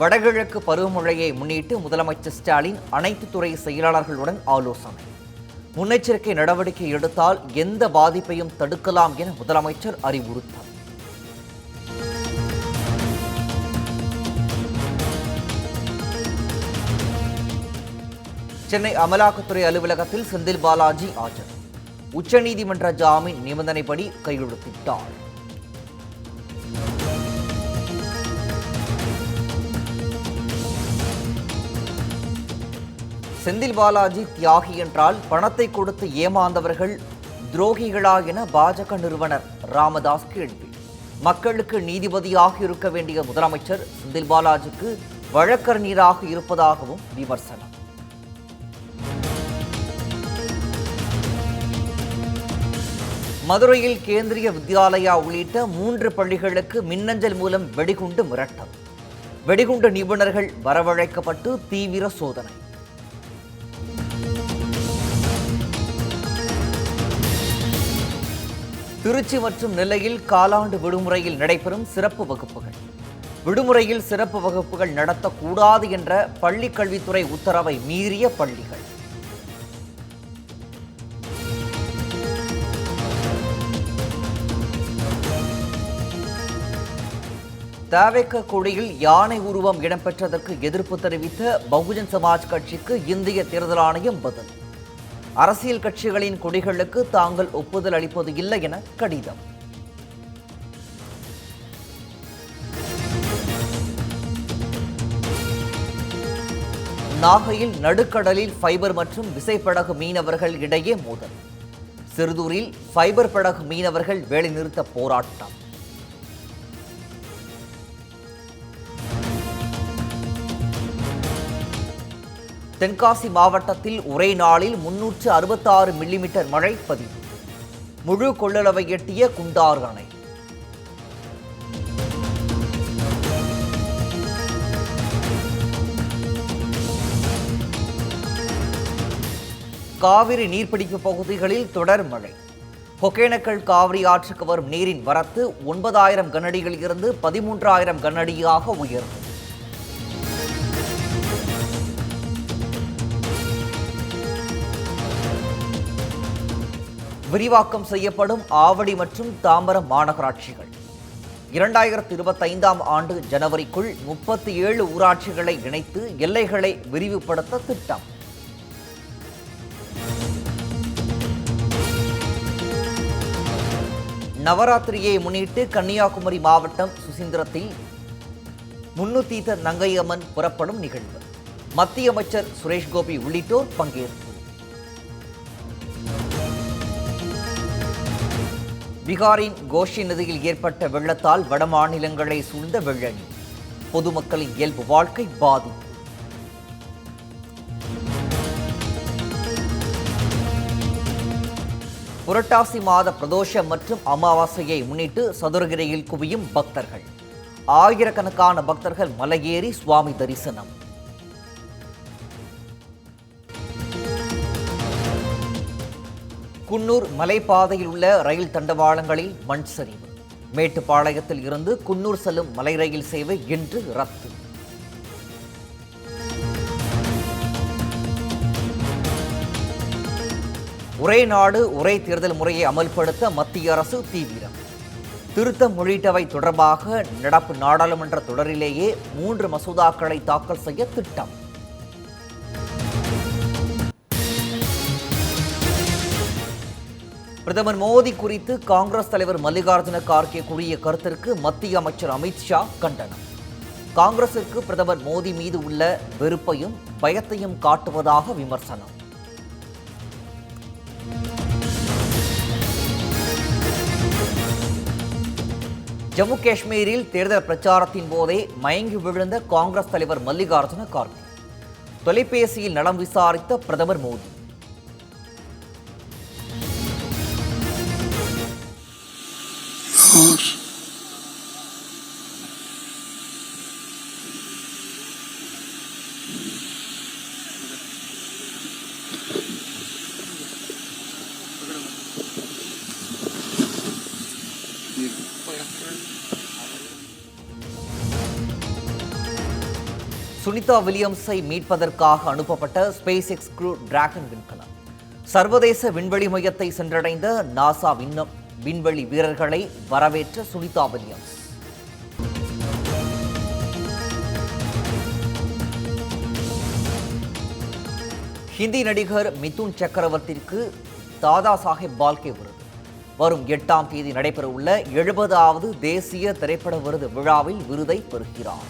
வடகிழக்கு பருவமழையை முன்னிட்டு முதலமைச்சர் ஸ்டாலின் அனைத்து துறை செயலாளர்களுடன் ஆலோசனை. முன்னெச்சரிக்கை நடவடிக்கை எடுத்தால் எந்த பாதிப்பையும் தடுக்கலாம் என முதலமைச்சர் அறிவுறுத்தார் சென்னை அமலாக்கத்துறை அலுவலகத்தில் செந்தில் பாலாஜி ஆஜர். உச்சநீதிமன்ற ஜாமீன் நிபந்தனைப்படி கையெழுத்திட்டார். செந்தில் பாலாஜி தியாகி என்றால் பணத்தை கொடுத்து ஏமாந்தவர்கள் துரோகிகளா என பாஜக நிறுவனர் ராமதாஸ் கேள்வி. மக்களுக்கு நீதிபதியாக இருக்க வேண்டிய முதலமைச்சர் செந்தில் பாலாஜிக்கு வழக்கறிஞராக இருப்பதாகவும் விமர்சனம். மதுரையில் கேந்திரிய வித்யாலயா உள்ளிட்ட மூன்று பள்ளிகளுக்கு மின்னஞ்சல் மூலம் வெடிகுண்டு மிரட்டல். வெடிகுண்டு நிபுணர்கள் வரவழைக்கப்பட்டு தீவிர சோதனை. திருச்சி மற்றும் நெல்லையில் காலாண்டு விடுமுறையில் நடைபெறும் சிறப்பு வகுப்புகள். விடுமுறையில் சிறப்பு வகுப்புகள் நடத்தக்கூடாது என்ற பள்ளிக் கல்வித்துறை உத்தரவை மீறிய பள்ளிகள். தாவேக்க கொடியில் யானை உருவம் இடம்பெற்றதற்கு எதிர்ப்பு தெரிவித்த பகுஜன் சமாஜ் கட்சிக்கு இந்திய தேர்தல் ஆணையம் பதில். அரசியல் கட்சிகளின் கொடிகளுக்கு தாங்கள் ஒப்புதல் அளிப்பது இல்லை என கடிதம். நாகையில் நடுக்கடலில் ஃபைபர் மற்றும் விசைப்படகு மீனவர்கள் இடையே மோதல். சிறுதூரில் ஃபைபர் படகு மீனவர்கள் வேலைநிறுத்த போராட்டம். தென்காசி மாவட்டத்தில் ஒரே நாளில் முன்னூற்று அறுபத்தாறு மில்லிமீட்டர் மழை பதிவு. முழு கொள்ளளவை எட்டிய குண்டாறு அணை. காவிரி நீர்பிடிப்பு பகுதிகளில் தொடர் மழை. ஒகேனக்கல் காவிரி ஆற்றுக்கு வரும் நீரின் வரத்து ஒன்பதாயிரம் கனடியில் இருந்து பதிமூன்றாயிரம் கனடியாக உயர்ந்தது. விரிவாக்கம் செய்யப்படும் ஆவடி மற்றும் தாம்பரம் மாநகராட்சிகள். இரண்டாயிரத்தி இருபத்தைந்தாம் ஆண்டு ஜனவரிக்குள் முப்பத்தி ஏழு ஊராட்சிகளை இணைத்து எல்லைகளை விரிவுபடுத்த திட்டம். நவராத்திரியை முன்னிட்டு கன்னியாகுமரி மாவட்டம் சுசீந்திரத்தில் முன்னுத்தீத்த நங்கையம்மன் புறப்படும் நிகழ்வு. மத்திய அமைச்சர் சுரேஷ் கோபி உள்ளிட்டோர் பங்கேற்பு. பீகாரின் கோஷி நதியில் ஏற்பட்ட வெள்ளத்தால் வடமாநிலங்களை சூழ்ந்த வெள்ளணி பொதுமக்களின் இயல்பு வாழ்க்கை பாதிப்பு புரட்டாசி மாத பிரதோஷம் மற்றும் அமாவாசையை முன்னிட்டு சதுரகிரியில் குவியும் பக்தர்கள். ஆயிரக்கணக்கான பக்தர்கள் மலையேறி சுவாமி தரிசனம். குன்னூர் மலைப்பாதையில் உள்ள ரயில் தண்டவாளங்களில் மண் சரிவு. மேட்டுப்பாளையத்தில் இருந்து குன்னூர் செல்லும் மலை ரயில் சேவை இன்று ரத்து. ஒரே நாடு ஒரே தேர்தல் முறையை அமல்படுத்த மத்திய அரசு தீவிரம். திருத்தம் உள்ளிட்டவை தொடர்பாக நடப்பு நாடாளுமன்ற தொடரிலேயே மூன்று மசோதாக்களை தாக்கல் செய்ய திட்டம். பிரதமர் மோடி குறித்து காங்கிரஸ் தலைவர் மல்லிகார்ஜுன கார்கே கூறிய கருத்திற்கு மத்திய அமைச்சர் அமித்ஷா கண்டனம். காங்கிரசிற்கு பிரதமர் மோடி மீது உள்ள வெறுப்பையும் பயத்தையும் காட்டுவதாக விமர்சனம். ஜம்மு காஷ்மீரில் தேர்தல் பிரச்சாரத்தின் போதே மயங்கி விழுந்த காங்கிரஸ் தலைவர் மல்லிகார்ஜுன கார்கே. தொலைபேசியில் நலம் விசாரித்த பிரதமர் மோடி. और சுனிதா வில்லியம்ஸை மீட்பதற்காக அனுப்பப்பட்ட ஸ்பேஸ் எக்ஸ் குரூ டிராகன் விண்கலம். சர்வதேச விண்வெளி மையத்தை சென்றடைந்த நாசா விண்ணம் விண்வெளி வீரர்களை வரவேற்ற சுனிதா வில்லியம்ஸ். ஹிந்தி நடிகர் மிதுன் சக்கரவர்த்திக்கு தாதா சாஹேப் பால்கே விருது. வரும் எட்டாம் தேதி நடைபெறவுள்ள எழுபதாவது தேசிய திரைப்பட விருது விழாவில் விருதை பெறுகிறார்.